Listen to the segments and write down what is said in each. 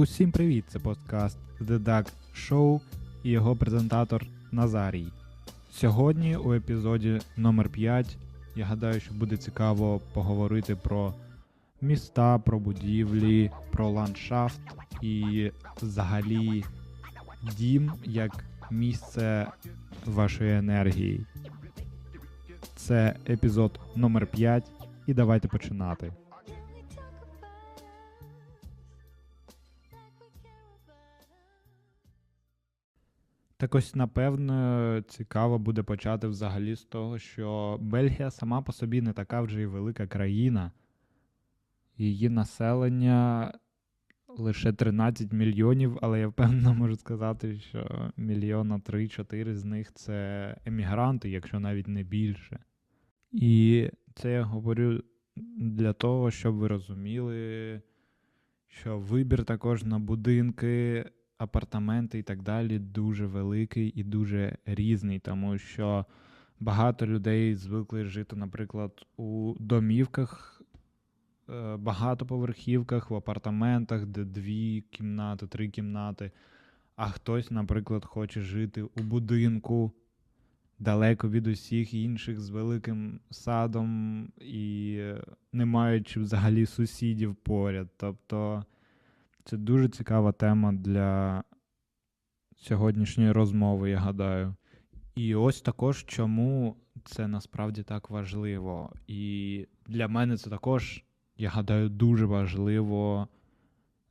Усім привіт! Це подкаст The Duck Show і його презентатор Назарій. Сьогодні у епізоді номер 5 я гадаю, що буде цікаво поговорити про міста, про будівлі, про ландшафт і взагалі дім як місце вашої енергії. Це епізод номер 5 і давайте починати. Так ось, напевно, цікаво буде почати взагалі з того, що Бельгія сама по собі не така вже й велика країна. Її населення лише 13 мільйонів, але я впевнено можу сказати, що мільйона 3-4 з них це емігранти, якщо навіть не більше. І це я говорю для того, щоб ви розуміли, що вибір також на будинки апартаменти і так далі дуже великий і дуже різний, тому що багато людей звикли жити, наприклад, у домівках, е, багатоповерхівках, в апартаментах, де дві кімнати, три кімнати. А хтось, наприклад, хоче жити у будинку далеко від усіх інших з великим садом і не маючи взагалі сусідів поряд. Тобто це дуже цікава тема для сьогоднішньої розмови, я гадаю. І ось також чому це насправді так важливо. І для мене це також, я гадаю, дуже важливо,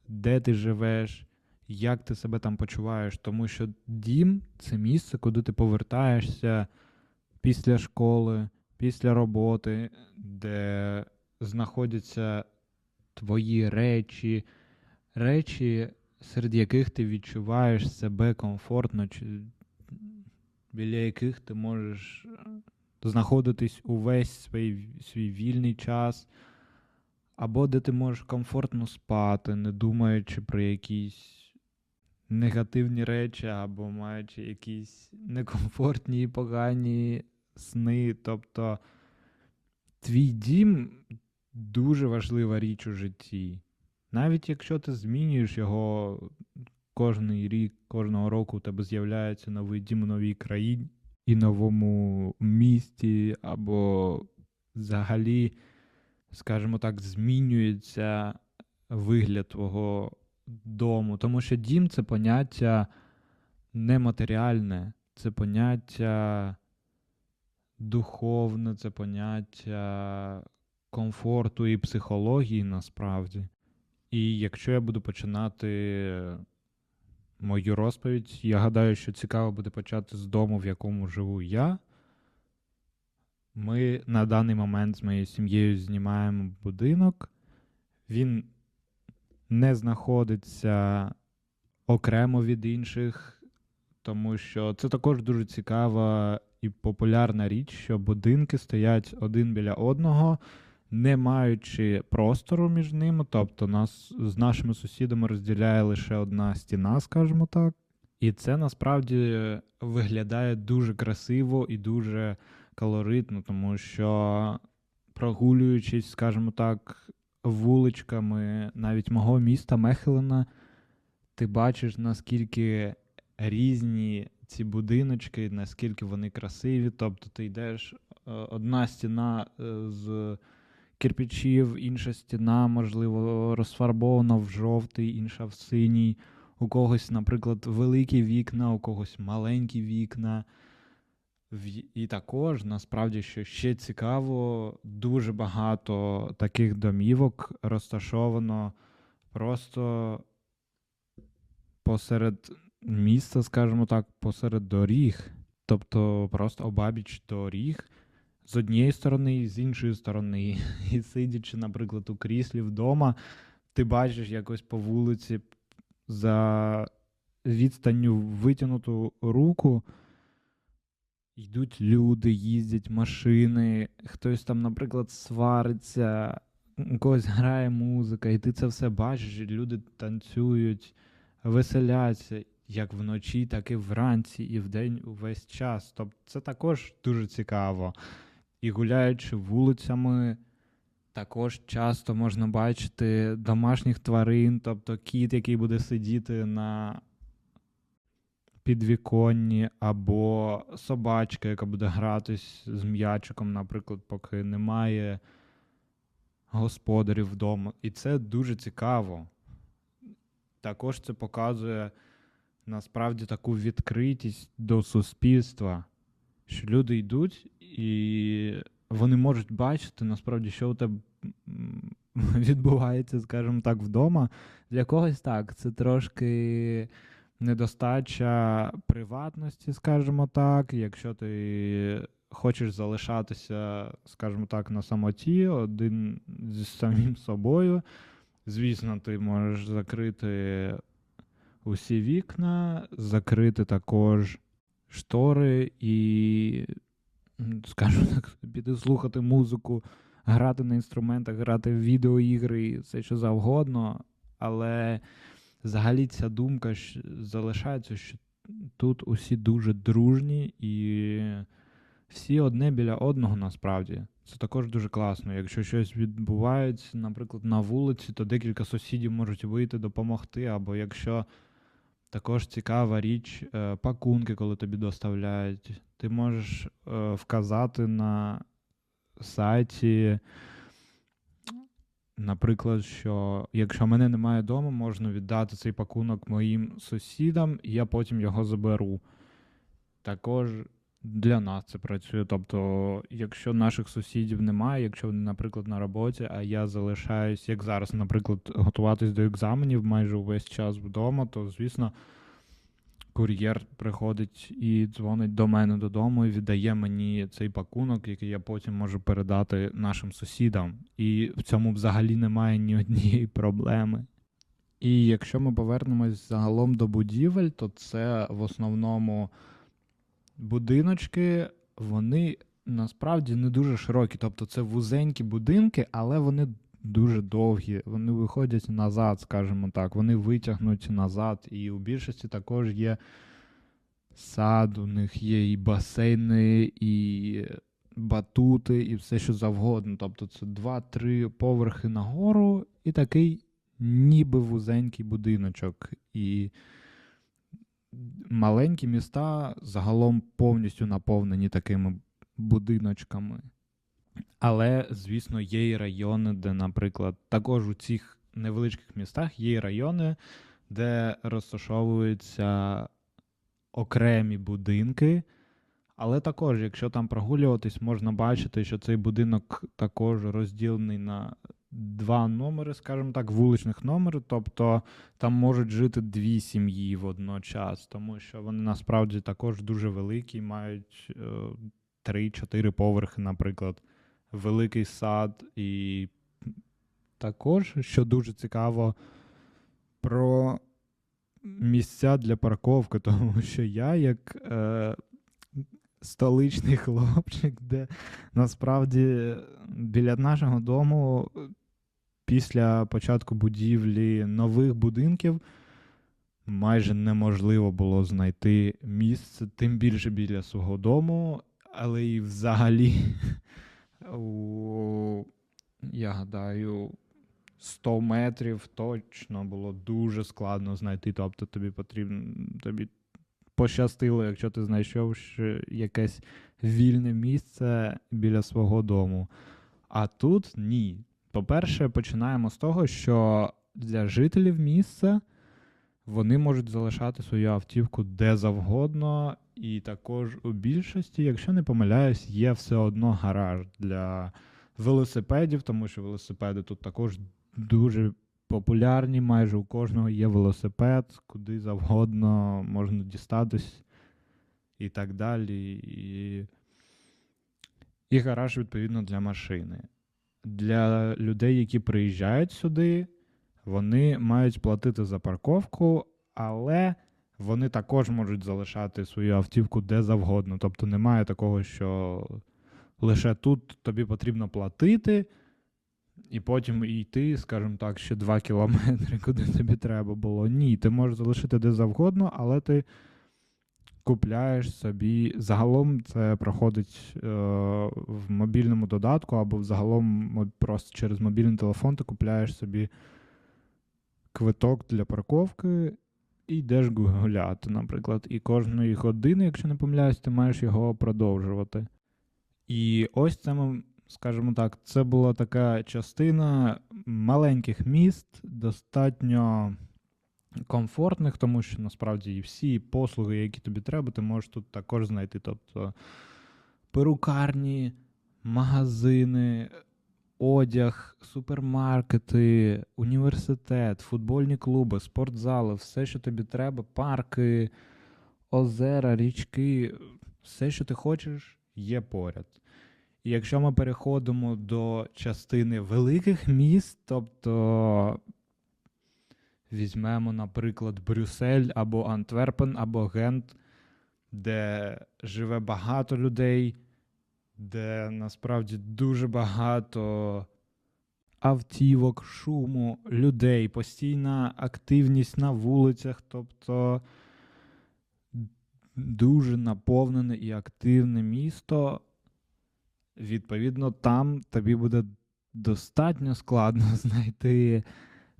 де ти живеш, як ти себе там почуваєш. Тому що дім це місце, куди ти повертаєшся після школи, після роботи, де знаходяться твої речі речі, серед яких ти відчуваєш себе комфортно, чи біля яких ти можеш е, знаходитись увесь свій, свій вільний час, або де ти можеш комфортно спати, не думаючи про якісь негативні речі, або маючи якісь некомфортні і погані сни. Тобто твій дім дуже важлива річ у житті. Навіть якщо ти змінюєш його кожний рік, кожного року у тебе з'являється новий дім у новій країні і новому місті, або взагалі, скажімо так, змінюється вигляд твого дому. Тому що дім це поняття нематеріальне, це поняття духовне, це поняття комфорту і психології насправді. І якщо я буду починати мою розповідь, я гадаю, що цікаво буде почати з дому, в якому живу я. Ми на даний момент з моєю сім'єю знімаємо будинок. Він не знаходиться окремо від інших, тому що це також дуже цікава і популярна річ, що будинки стоять один біля одного не маючи простору між ними, тобто нас з нашими сусідами розділяє лише одна стіна, скажімо так. І це насправді виглядає дуже красиво і дуже колоритно, тому що прогулюючись, скажімо так, вуличками навіть мого міста Мехелена, ти бачиш, наскільки різні ці будиночки, наскільки вони красиві. Тобто ти йдеш е, одна стіна е, з кирпичів, інша стіна, можливо, розфарбована в жовтий, інша в синій. У когось, наприклад, великі вікна, у когось маленькі вікна. І також, насправді, що ще цікаво, дуже багато таких домівок розташовано просто посеред міста, скажімо так, посеред доріг, тобто просто обабіч доріг з однієї сторони і з іншої сторони. І сидячи, наприклад, у кріслі вдома, ти бачиш якось по вулиці за відстанню витягнуту руку. Йдуть люди, їздять машини, хтось там, наприклад, свариться, у когось грає музика, і ти це все бачиш, і люди танцюють, веселяться як вночі, так і вранці, і вдень увесь час. Тобто це також дуже цікаво і гуляючи вулицями, Також часто можна бачити домашніх тварин, тобто кіт, який буде сидіти на підвіконні, або собачка, яка буде гратись з м'ячиком, наприклад, поки немає господарів вдома. І це дуже цікаво. Також це показує насправді таку відкритість до суспільства, що люди йдуть і вони можуть бачити насправді, що у тебе відбувається, скажімо так, вдома. Для когось так, це трошки недостача приватності, скажімо так. Якщо ти хочеш залишатися, скажімо так, на самоті, один зі самим собою. Звісно, ти можеш закрити усі вікна, закрити також штори і, скажімо так, піти слухати музику, грати на інструментах, грати в відеоігри і все що завгодно. Але взагалі ця думка залишається, що тут усі дуже дружні і всі одне біля одного насправді. Це також дуже класно. Якщо щось відбувається, наприклад, на вулиці, то декілька сусідів можуть вийти допомогти. Або якщо також цікава річ, е, пакунки, коли тобі доставляють, ти можеш е, вказати на сайті. Наприклад, що якщо мене немає вдома, можна віддати цей пакунок моїм сусідам, і я потім його заберу. Також для нас це працює. Тобто, якщо наших сусідів немає, якщо вони, наприклад, на роботі, а я залишаюсь, як зараз, наприклад, готуватись до екзаменів майже увесь час вдома, то звісно. Кур'єр приходить і дзвонить до мене додому і віддає мені цей пакунок, який я потім можу передати нашим сусідам. І в цьому взагалі немає ні однієї проблеми. І якщо ми повернемось загалом до будівель, то це в основному будиночки, вони насправді не дуже широкі. Тобто це вузенькі будинки, але вони дуже довгі. Вони виходять назад, скажімо так, вони витягнуті назад. І у більшості також є сад, у них є і басейни, і батути, і все, що завгодно. Тобто це два-три поверхи нагору, і такий ніби вузенький будиночок. І маленькі міста загалом повністю наповнені такими будиночками. Але, звісно, є і райони, де, наприклад, також у цих невеличких містах є і райони, де розташовуються окремі будинки. Але також, якщо там прогулюватись, можна бачити, що цей будинок також розділений на два номери, скажімо так, вуличних номери. Тобто там можуть жити дві сім'ї водночас, тому що вони насправді також дуже великі, мають е, три-чотири поверхи, наприклад, великий сад. І також, що дуже цікаво, про місця для парковки, тому що я як. Е, Столичний хлопчик, де насправді біля нашого дому після початку будівлі нових будинків майже неможливо було знайти місце, тим більше біля свого дому, але і взагалі, я гадаю, 100 метрів точно було дуже складно знайти. Тобто тобі потрібно тобі пощастило, якщо ти знайшов якесь вільне місце біля свого дому. А тут ні. По-перше, починаємо з того, що для жителів місця вони можуть залишати свою автівку де завгодно, і також у більшості, якщо не помиляюсь, є все одно гараж для велосипедів, тому що велосипеди тут також дуже популярні, майже у кожного є велосипед, куди завгодно можна дістатись і так далі. І, і гараж, відповідно, для машини для людей, які приїжджають сюди, вони мають платити за парковку, але вони також можуть залишати свою автівку де завгодно. Тобто немає такого, що лише тут тобі потрібно платити, і потім йти, скажімо так, ще 2 кілометри, куди тобі треба було. Ні, ти можеш залишити де завгодно, але ти купляєш собі. Загалом це проходить е, в мобільному додатку, або загалом просто через мобільний телефон ти купляєш собі квиток для парковки і йдеш гуляти, наприклад. І кожної години, якщо не помиляюсь, ти маєш його продовжувати. І ось це ми, скажімо так, це була така частина маленьких міст, достатньо комфортних, тому що насправді і всі послуги, які тобі треба, ти можеш тут також знайти. Тобто перукарні, магазини, одяг, супермаркети, університет, футбольні клуби, спортзали, все, що тобі треба, парки, озера, річки, все, що ти хочеш, є поряд. І якщо ми переходимо до частини великих міст, тобто візьмемо, наприклад, Брюссель або Антверпен, або Гент, де живе багато людей, де насправді дуже багато автівок, шуму, людей, постійна активність на вулицях, тобто дуже наповнене і активне місто. Відповідно, там тобі буде достатньо складно знайти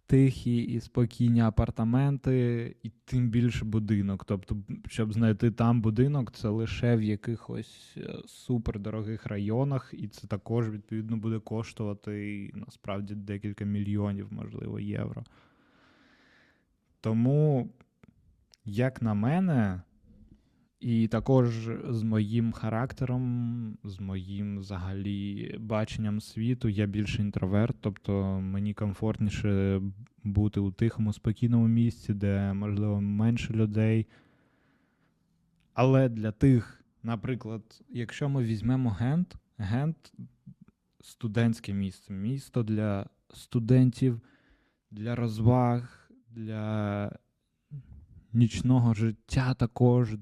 тихі і спокійні апартаменти, і тим більше будинок. Тобто, щоб знайти там будинок, це лише в якихось е, супердорогих районах, і це також відповідно буде коштувати насправді декілька мільйонів, можливо, євро. Тому, як на мене, і також з моїм характером, з моїм взагалі баченням світу, я більше інтроверт, тобто мені комфортніше бути у тихому, спокійному місці, де, можливо, менше людей. Але для тих, наприклад, якщо ми візьмемо Гент, Гент студентське місце, місто для студентів, для розваг, для нічного життя також.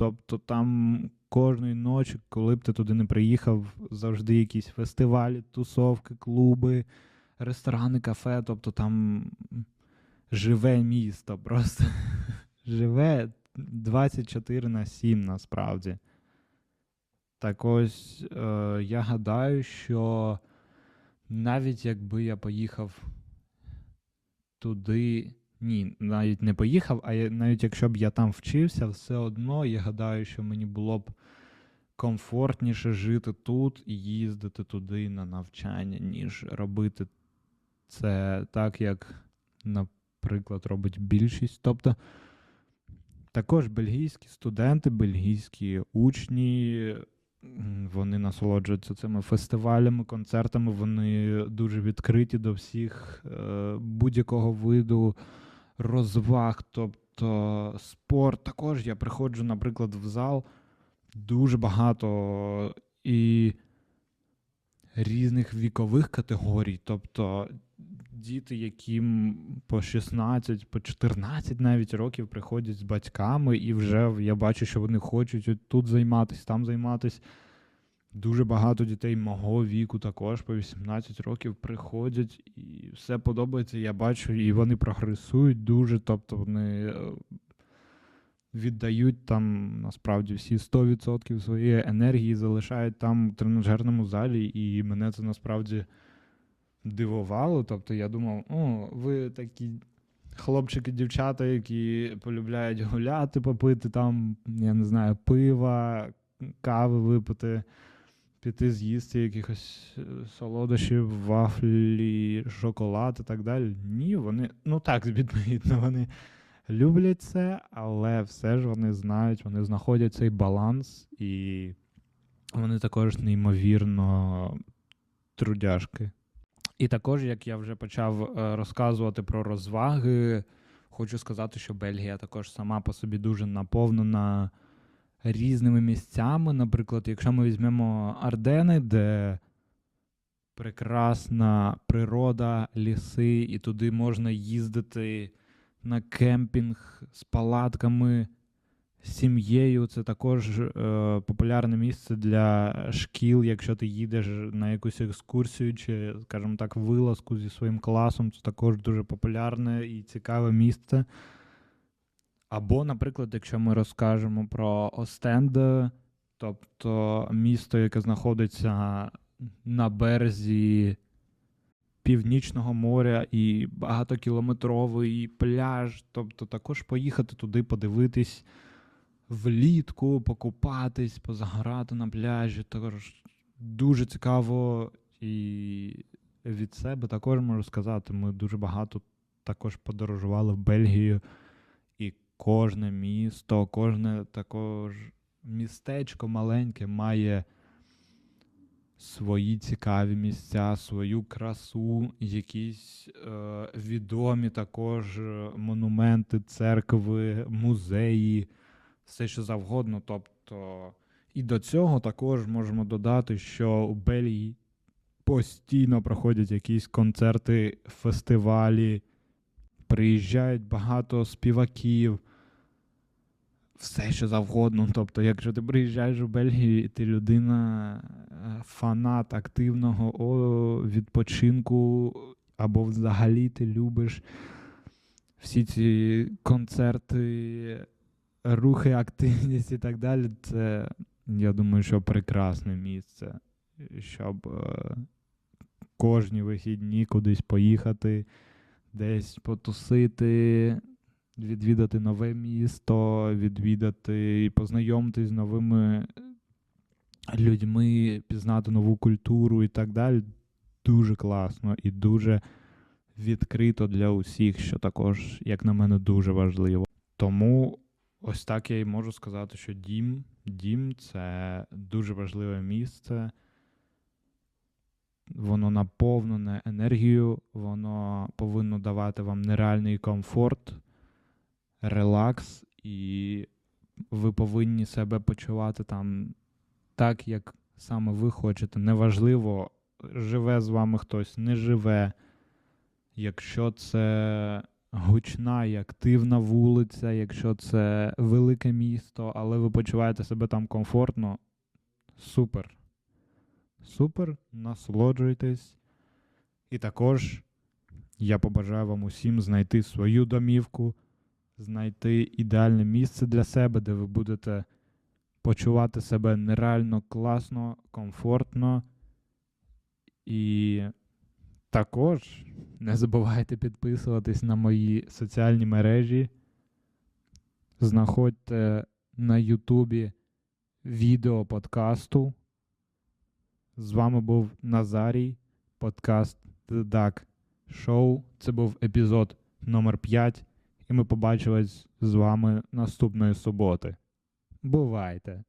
Тобто там кожної ночі, коли б ти туди не приїхав, завжди якісь фестивалі, тусовки, клуби, ресторани, кафе. Тобто там живе місто, просто живе 24 на 7 насправді. Так ось е, я гадаю, що навіть якби я поїхав туди ні, навіть не поїхав, а я, навіть якщо б я там вчився, все одно я гадаю, що мені було б комфортніше жити тут і їздити туди на навчання, ніж робити це так, як, наприклад, робить більшість. Тобто також бельгійські студенти, бельгійські учні. Вони насолоджуються цими фестивалями, концертами, вони дуже відкриті до всіх е, будь-якого виду розваг, тобто спорт. Також я приходжу, наприклад, в зал дуже багато і різних вікових категорій. Тобто діти, яким по 16, по 14 навіть років приходять з батьками, і вже я бачу, що вони хочуть тут займатися, там займатися. Дуже багато дітей мого віку також по 18 років приходять, і все подобається. Я бачу, і вони прогресують дуже. Тобто вони е, віддають там насправді всі 100% своєї енергії, залишають там в тренажерному залі, і мене це насправді дивувало. Тобто я думав, о, ви такі хлопчики, дівчата, які полюбляють гуляти, попити там, я не знаю, пива, кави випити піти з'їсти якихось е, солодощів, вафлі, шоколад і так далі. Ні, вони, ну так, відповідно, вони люблять це, але все ж вони знають, вони знаходять цей баланс, і вони також неймовірно трудяшки. І також, як я вже почав е, розказувати про розваги, хочу сказати, що Бельгія також сама по собі дуже наповнена різними місцями. Наприклад, якщо ми візьмемо Ардени, де прекрасна природа, ліси, і туди можна їздити на кемпінг з палатками, з сім'єю. Це також е, популярне місце для шкіл, якщо ти їдеш на якусь екскурсію чи, скажімо так, вилазку зі своїм класом, це також дуже популярне і цікаве місце. Або, наприклад, якщо ми розкажемо про Остенд, тобто місто, яке знаходиться на березі Північного моря і багатокілометровий пляж, тобто також поїхати туди, подивитись влітку, покупатись, позагорати на пляжі. Також дуже цікаво і від себе також можу сказати, ми дуже багато також подорожували в Бельгію, кожне місто, кожне також містечко маленьке має свої цікаві місця, свою красу, якісь е, відомі також монументи, церкви, музеї, все що завгодно. Тобто, і до цього також можемо додати, що у Бельгії постійно проходять якісь концерти, фестивалі, приїжджають багато співаків. Все, що завгодно. Тобто, якщо ти приїжджаєш у Бельгію, і ти людина, е, фанат активного відпочинку, або взагалі ти любиш всі ці концерти, рухи, активність і так далі, це, я думаю, що прекрасне місце, щоб е, кожні вихідні кудись поїхати, десь потусити, відвідати нове місто, відвідати і познайомитись з новими людьми, пізнати нову культуру і так далі. Дуже класно і дуже відкрито для усіх, що також, як на мене, дуже важливо. Тому ось так я і можу сказати, що дім, дім це дуже важливе місце воно наповнене енергією, воно повинно давати вам нереальний комфорт, релакс, і ви повинні себе почувати там так, як саме ви хочете. Неважливо, живе з вами хтось, не живе. Якщо це гучна і активна вулиця, якщо це велике місто, але ви почуваєте себе там комфортно, супер. Супер, насолоджуйтесь. І також я побажаю вам усім знайти свою домівку, знайти ідеальне місце для себе, де ви будете почувати себе нереально класно, комфортно. І також не забувайте підписуватись на мої соціальні мережі. Знаходьте на Ютубі відео подкасту. З вами був Назарій, подкаст The Duck Show. Це був епізод номер 5 і ми побачились з вами наступної суботи. Бувайте!